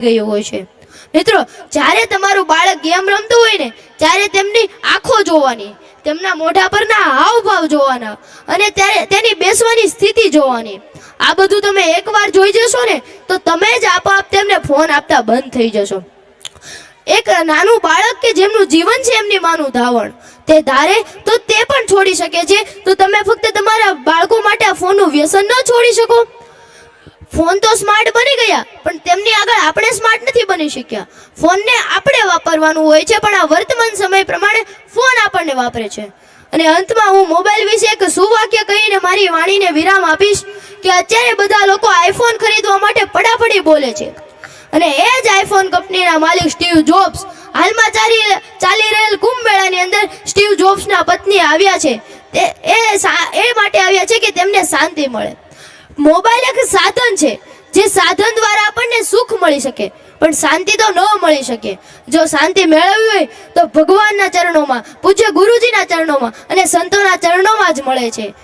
ગયું હોય છે. મિત્રો, જ્યારે તમારું બાળક ગેમ રમતું હોય ને, ત્યારે તેમની આંખો જોવાની, તેમના મોઢા પરના હાવભાવ જોવાના અને ત્યારે તેની બેસવાની સ્થિતિ જોવાની. આ બધું તમે એકવાર જોઈ જશો ને, તો તમે જ આપોઆપ તેમને ફોન આપતા બંધ થઈ જશો. એક નાનું બાળક કે જેમનું જીવન છે એમની માનું ધાવણ. તે ધારે તો તે પણ છોડી શકે છે. તો તમે ફક્ત તમારા બાળકો માટે આ ફોનનું વ્યસન ન છોડી શકો. ફોન તો સ્માર્ટ બની ગયા, પણ તેમની આગળ આપણે સ્માર્ટ નથી બની શક્યા. ફોનને આપણે વાપરવાનું હોય છે, પણ આ વર્તમાન સમય પ્રમાણે ફોન આપણને વાપરે છે. અને અંતમાં હું મોબાઈલ વિશે એક સુવાક્ય કહીને મારી વાણીને વિરામ આપીશ કે અત્યારે બધા લોકો આઈફોન ખરીદવા માટે પડાપડી બોલે છે. અને એ જ આઈફોન કંપનીના માલિક સ્ટીવ જોબ્સ. હાલમાં ચાલી ચાલી રહેલ કુંભ મેળાની અંદર સ્ટીવ જોબ્સના પત્ની આવ્યા છે. તે, એ એ માટે આવ્યા છે કે તેમને શાંતિ મળે. મોબાઈલ એક સાધન છે, જે સાધન દ્વારા આપણને સુખ મળી શકે, પણ શાંતિ તો ન મળી શકે. જો શાંતિ મેળવવી હોય, તો ભગવાનના ચરણોમાં, પૂજ્ય ગુરુજીના ચરણોમાં અને સંતોના ચરણોમાં જ મળે છે.